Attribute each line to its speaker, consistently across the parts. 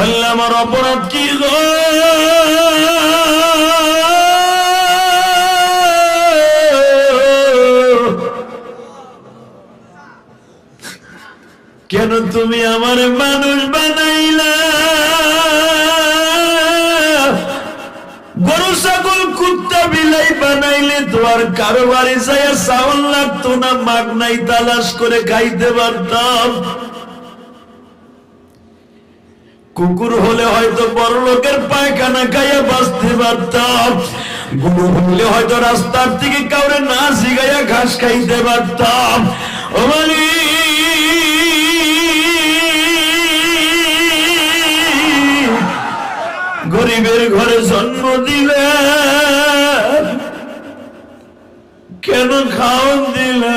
Speaker 1: আল্লাহ আমার অপরাধ কি গো? কেন তুমি আমার মানুষ বানাইলা? গরু, ছাগল, কুত্তা, বিলাই বানাইলে তোমার কারও বাড়ি যাইয়া চাউল লাগতো না মাগ নাই তালাশ করে খাইতে পারতাম। কুকুর হলে হয়তো বড় লোকের পায়খানা খাইয়া বাঁচতে পারতাম। গরু হলে হয়তো রাস্তার থেকে কাউরে না শিখাইয়া ঘাস খাইতে পারতাম। গরিবের ঘরে জন্ম দিলে কেন খাওয়ান দিলে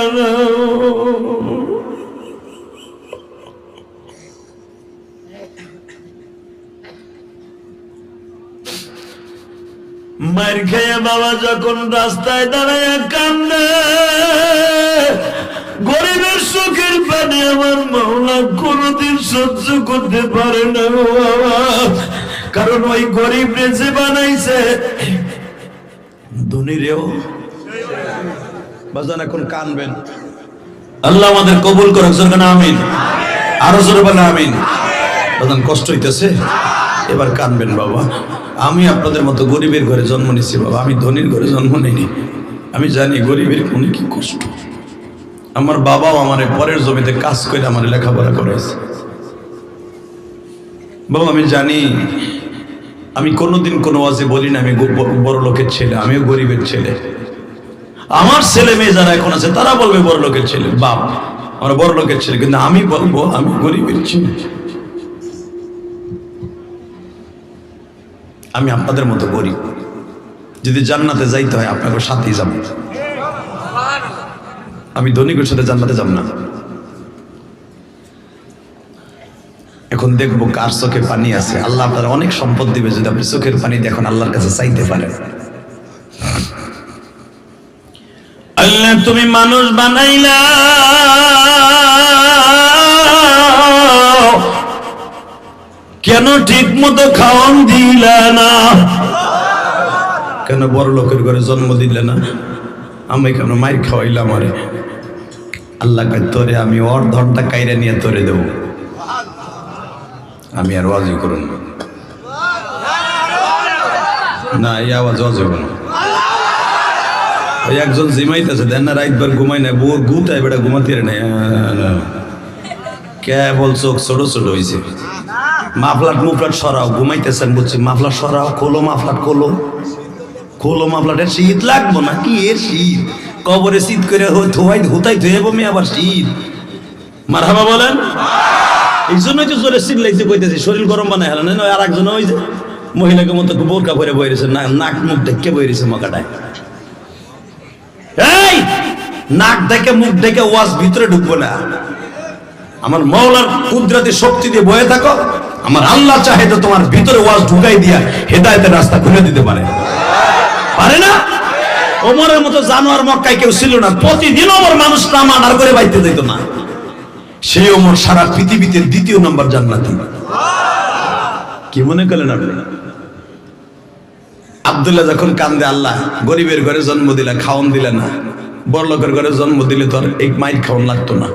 Speaker 1: মার খেয়ে বাবা যখন রাস্তায় দাঁড়ায় কান্দে, গরিবের সুখের পানি আমার মাওলা কোনদিন সহ্য করতে পারে না কারণ ওই গরিব যে বানাইছে। ধনীরেও।
Speaker 2: বাজান, এখন কানবেন।
Speaker 1: আল্লাহ আমাদের কবুল করুক সরকার আমিন।
Speaker 2: আরও জোরে বলে আমিন। বাজান, কষ্ট হইতেছে। এবার কানবেন বাবা। আমি আপনাদের মতো গরিবের ঘরে জন্ম নিছি বাবা। আমি ধনীর ঘরে জন্ম নিইনি। আমি জানি গরিবের কোন কি কষ্ট। আমার বাবাও আমার পরের জমিতে কাজ করে আমার লেখাপড়া করেছে বাবা, আমি জানি, আমি কোনোদিন কোনো ওয়াজে বলি না, আমি বড় লোকের ছেলে, আমিও গরিবের ছেলে। আমার ছেলে মেয়ে যারা এখন আছে, তারা বলবে বড় লোকের ছেলে, বাপ। আমার বড় লোকের ছেলে, কিন্তু আমি বলব, আমি গরিবের ছেলে। আমি আপনাদের মতো গরিব। যদি জান্নাতে যাইতে হয়, আপনাকে সাথেই যাব। আমি ধনিকের সাথে জান্নাতে যাব না। এখন দেখব কার চোখে পানি আছে। আল্লাহ আপনার অনেক সম্পদ দিবে। যদি আপনি চোখের পানি দেখুন আল্লাহর কাছে চাইতে পারেন।
Speaker 1: আল্লাহ, তুমি মানুষ বানাইলা। কেন ঠিক মতো খাওয়ান দিলা না?
Speaker 2: কেন বড় লোকের ঘরে জন্ম দিলে না? আমি কেন মাইর খাওয়াইলাম আরে? আল্লাহ তোরে আমি ওর ধনটা কাইরা নিয়ে তোরে দেব। আমি আর ওয়াজি করুন না। না, এই আওয়াজ ওয়াজ হবে না। ওই একজন জিমাইতেছে, দেন না রাতবার ঘুমাই না বোর গুতায় বেটা ঘুমাতে নাই। কেবল চোখ ছোট ছোট হয়েছে মাফলাট মুফলাট সরাও, ঘুমাইতেছেন বলছি মাফলাট সরাও, খোলো মাফলাট খোলো। খোলো মাফলাটের শীত লাগবো না কি এর শীত। কবরে শীত করে ধোয়াই হুতাই ধুয়ে বমি, আবার শীত। মারহাবা বলেন? এই জন্যই তো জোরে শীত লাগছে কইতেছি, শরীর গরম বানায় হেলেন আর একজন ওই যে মহিলাকে মতো বোরকা ভরে বইরেছে নাক মুখ ডেকে বইরেছে মকাটায় এই! নাক ডেকে মুখ ডেকে ওয়াজ ভিতরে ঢুকবো না। আমার মৌলার কুদরতি শক্তি দিয়ে বয়ে থাকো। আমার আল্লাহ চাহে তো তোমার ভিতরে ওয়াজ ঢুকাই দিয়া হেদায়তের রাস্তা খুলে দিতে পারে। পারে না? ওমরের মতো জানোয়ার মক্কায় কেউ ছিল না। প্রতিদিন ওমর মানুষ নাম আনার করে বাইতে যেত না। সেই ওমর সারা পৃথিবীতে দ্বিতীয় নম্বর জান্নাতি। কি মনে করলেন আপনি? আবদুল্লাহ যখন কান্দে, আল্লাহ গরিবের ঘরে জন্ম দিলা খাওন দিলে না, বড়লোকের ঘরে জন্ম দিলে তোর এই মাইর খাওয়ান লাগতো না।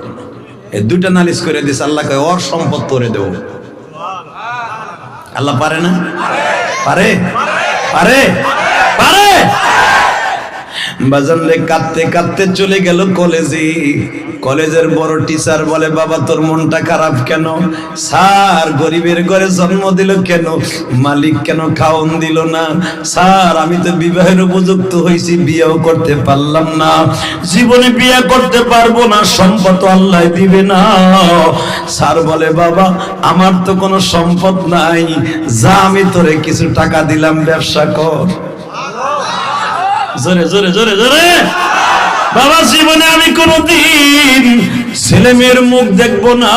Speaker 2: এই দুইটা নালিশ করে দিস আল্লাহ কয় ওর সম্পদ তোরে দেব। আল্লাহ পারে না? পারে? পারে? পারে? বাজান রে কাঁদতে কাঁদতে চলে গেল কলেজে। কলেজের বড় টিচার বলে, বাবা, তোর মনটা খারাপ কেন? স্যার, গরিবের ঘরে জন্ম দিল কেন? মালিক কেন খাওন দিল না? স্যার, আমি তো বিবাহের উপযুক্ত হয়েছি, বিয়েও করতে পারলাম না। জীবনে বিয়ে করতে পারব না, সম্পদ আল্লাহ দিবে না। স্যার বলে, বাবা, আমার তো কোনো সম্পদ নাই। যা আমি তোরে কিছু টাকা দিলাম, ব্যবসা কর।
Speaker 1: জোরে জোরে জোরে জোরে। বাবা জীবনে আমি কোনদিন ছেলে মেয়ের মুখ দেখব না।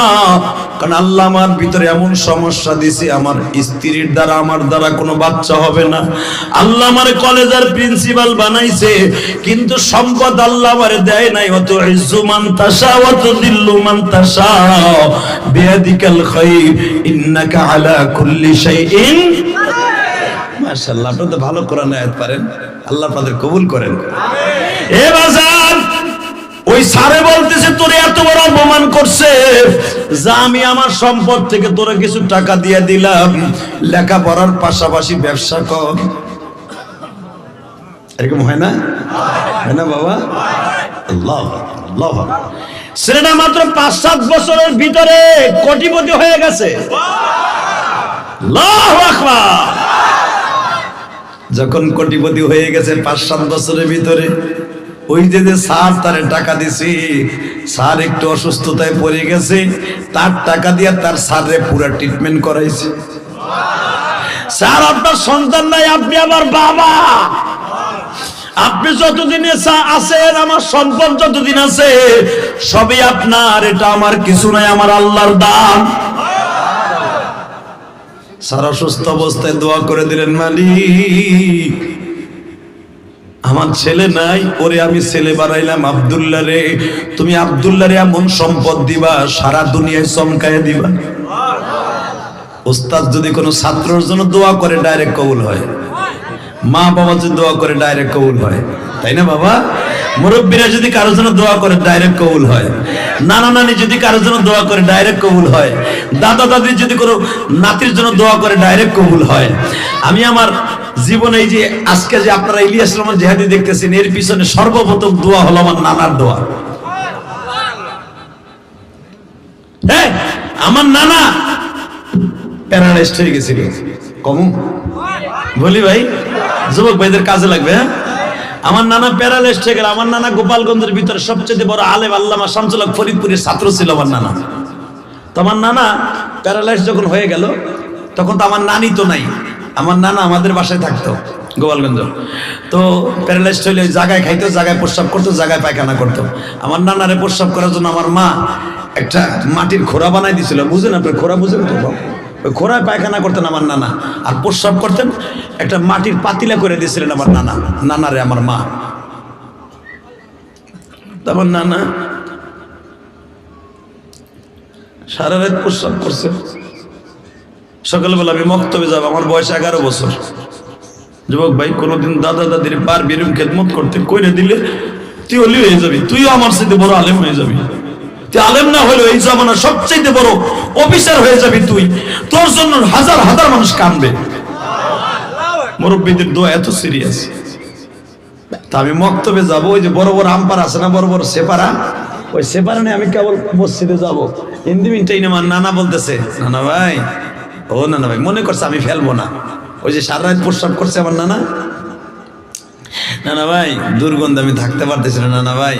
Speaker 2: কারণ আল্লাহ আমার ভিতরে এমন সমস্যা দিছে, আমার স্ত্রীর দ্বারা, আমার দ্বারা কোনো বাচ্চা হবে না। আল্লাহ আমার কলেজের প্রিন্সিপাল বানাইছে, কিন্তু সম্পদ আল্লাহ আমার দেয় নাই। অত ইজ্জু তাশা অত দিল্লু তাশা। বিয়াদিকাল খাইর, ইন্নাকা আলা কুল্লি শাইইন। তো ভালো কোরআন আয়াত পারেন। আল্লাহ আপনাদের কবুল করেন।
Speaker 1: এ বাজার, ওই সারে বলতেছে, তোরে এত বড় অপমান করছে।
Speaker 2: যা আমি আমার সম্পদ থেকে তোরা কিছু টাকা দিয়ে দিলাম। লেখাপড়ার পাশাপাশি ব্যবসা কর। এরকম হয় না? হয় না বাবা? আল্লাহ আল্লাহ।
Speaker 1: ছেলেটা মাত্র পাঁচ সাত বছরের ভিতরে কোটিপতি হয়ে গেছে। আল্লাহু আকবার।
Speaker 2: যখন কোটিপতি হয়ে গেছে পাঁচ, সাত বছরের ভিতরে, ওই যে যে স্যার, তারে টাকা দিছি, স্যার একটু অসুস্থতায় পড়ে গেছে, তার টাকা দিয়ে তার স্যারে পুরো ট্রিটমেন্ট করাইছে।
Speaker 1: স্যার, আপনার সন্তান নাই, আপনি আমার বাবা। আপনি যতদিন আছেন, আমার সম্পদ যতদিন আছে, সবই আপনার, এটা আমার কিছু নাই, আমার আল্লাহর দান।
Speaker 2: স্যার অসুস্থ অবস্থায় দোয়া করে দিলেন, মালিক। আমার ছেলে নাই ওরে আমি ছেলে বানাইলাম আব্দুল্লাহ রে। তুমি আব্দুল্লাহ রে এমন সম্পদ দিবা, সারা দুনিয়ায় চমকায় দিবা। ওস্তাদ যদি কোনো ছাত্রর জন্য দোয়া করে ডাইরেক্ট কবুল হয়। মা বাবা যদি দোয়া করে ডাইরেক্ট কবুল হয়। তাই না, বাবা? মুরব্বীরা যদি কারোর জন্য দোয়া করে ডাইরেক্ট কবুল হয়। নানা নানি যদি কারোর জন্য দোয়া করে ডাইরেক্ট কবুল হয়। দাদা দাদি যদি কোনো নাতির জন্য দোয়া করে ডাইরেক্ট কবুল হয়। আমি আমার জীবনে যে আজকে যে আপনারা ইলিয়াস রহমান জেহাদি দেখতেছেন, এর পিছনে সর্বপ্রথম দোয়া হলো আমার নানার দোয়া।
Speaker 1: হ্যাঁ আমার নানা
Speaker 2: প্যারালাইজড হয়ে গেছিল কমু। বলি ভাই, যুবক ভাইদের কাজে লাগবে হ্যাঁ?
Speaker 1: আমার নানা প্যারালাইস্ট হয়ে গেল, আমার নানা গোপালগঞ্জের ভিতরে সবচেয়ে বড় আলেম আল্লামা শামসুল হক ফরিদপুরের ছাত্র ছিল আমার নানা। তো আমার নানা প্যারালাইজ যখন হয়ে গেল,
Speaker 2: তখন তো আমার নানি তো নাই, আমার নানা আমাদের বাসায় থাকতো গোপালগঞ্জ। তো প্যারালাইজড হইলে জায়গায় খাইতো, জায়গায় প্রস্রাব করতো, জায়গায় পায়খানা করতো। আমার নানারে প্রস্রাব করার জন্য আমার মা একটা মাটির খোরা বানাই দিছিল, বুঝেন আপনি খোরা বুঝেন তো? ওই খোরায় পায়খানা করতেন আমার নানা, আর প্রস্রাব করতেন, একটা মাটির পাতিলা করে দিয়েছিলেন আমার নানা নানারে আমার মা। তো আমার নানা সারা রাত প্রস্রাব করছে। সকালবেলা আমি মক্তবে যাব, আমার বয়স এগারো বছর। যুবক ভাই, কোনোদিন দাদা দাদির বার বেরুম খেদমত করতে কইরে দিলে তুই অলি হয়ে যাবি, তুইও আমার সাথে বড় আলেম হয়ে যাবি। তুই আলেম না হলেও এই জামানা সবচাইতে বড় অফিসার হয়ে যাবি তুই। তোর জন্য হাজার হাজার মানুষ কানবে মুরব্বীদের দোয়া এত সিরিয়াস তা আমি মক্তবে যাব, ওই যে বড় বড় আম্পার আছে না, বড় বড় সেপারা? ওই সেপারা নিয়ে আমি কেবল মসজিদে যাব। হিন্দি মিনটাই আমার নানা বলতেছে, নানা ভাই, ও নানা ভাই, মনে করছে আমি ফেলব না। ওই যে সারা রাত প্রস্রাব করছে আমার নানা। নানা ভাই, দুর্গন্ধ আমি থাকতে পারতেছি না, নানা ভাই।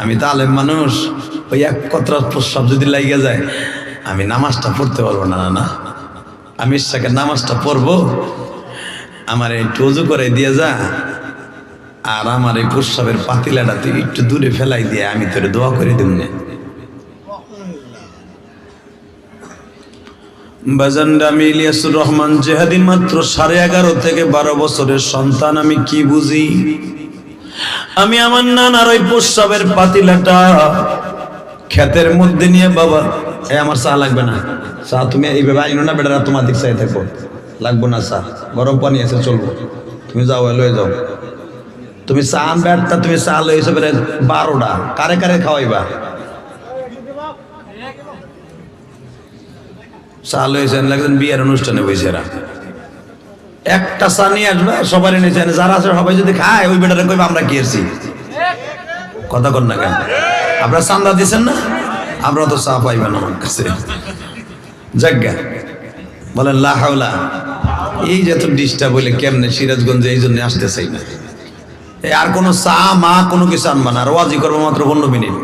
Speaker 2: আমি তো আলেম মানুষ ওই এক কতরা প্রস্রাব যদি লাগিয়ে যায়, আমি নামাজটা পড়তে পারব না না আমি ইচ্ছাকে নামাজটা পড়ব, আমার একটু উজু করে দিয়ে যা, আর আমার এই প্রস্রাবের পাতিলাটা তুই একটু দূরে ফেলাই দিয়ে আমি তোরে দোয়া করে দিব না বাজানডা আমি ইলিয়াসুর রহমান, জেহাদি মাত্র সাড়ে এগারো থেকে বারো বছরের সন্তান, আমি কি বুঝি? আমি আমার নানার ওই প্রস্রাবের পাতিলাটা ক্ষেতের মধ্যে নিয়ে বাবা, এ আমার চা লাগবে না। চা তুমি এইভাবে আইনো না বেটারা তোমার দিক চাই থাকো। লাগবো না চা, গরম পানি আছে, চলবো। তুমি যাও লয়ে যাও। তুমি চা আনবে আটটা, তুমি চা লইছো বেড়ে বারোটা। কারে কারে খাওয়াইবা? চা লইছেন লাগছেন বিয়ের অনুষ্ঠানে বসে এরা। একটা চা নিয়ে আসবে সবারই নিয়েছেন যারা আছে সবাই যদি খায়, ওই বেটারে কইবা আমরা কি কথা কর না কেন? আপনারা চান্দা দিছেন না? আমরা তো চা পাইবেন আমার কাছে। জাজ্ঞা বলেন লাহাউলা এই যে এত ডিস্টার্ব হইলে কেমনে সিরাজগঞ্জে এই জন্য আসতে চাই না? আর কোনো চা, মা, কোনো কিছু আনবা না। ওয়াজি করব মাত্র পনেরো মিনিট।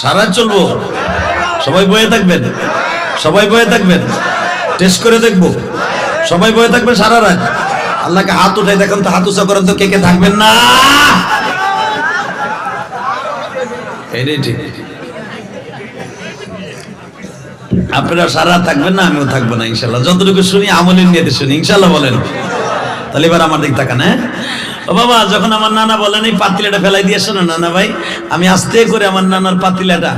Speaker 2: সারা চলবো। সবাই বয়ে থাকবেন। সবাই বয়ে থাকবেন। টেস্ট করে দেখব। সবাই বয়ে থাকবেন সারা রাত আল্লাহকে হাত উঠাই দেখেন তো, হাত উঁচা করেন তো, কে কে থাকবেন না? আপনারা সারা থাকবেন না, আমিও থাকব না, ইনশাল্লাহ। যতটুকু শুনি, আমলের নিয়ে শুনি, ইনশাল্লাহ বলেন। তাহলে এবার আমার দিক তাকান হ্যাঁ? ও বাবা, যখন আমার নানা বলেন, এই পাতিলাটা ফেলাই দিয়েছ না নানা ভাই, আমি আস্তে করে আমার নানার পাতিলাটা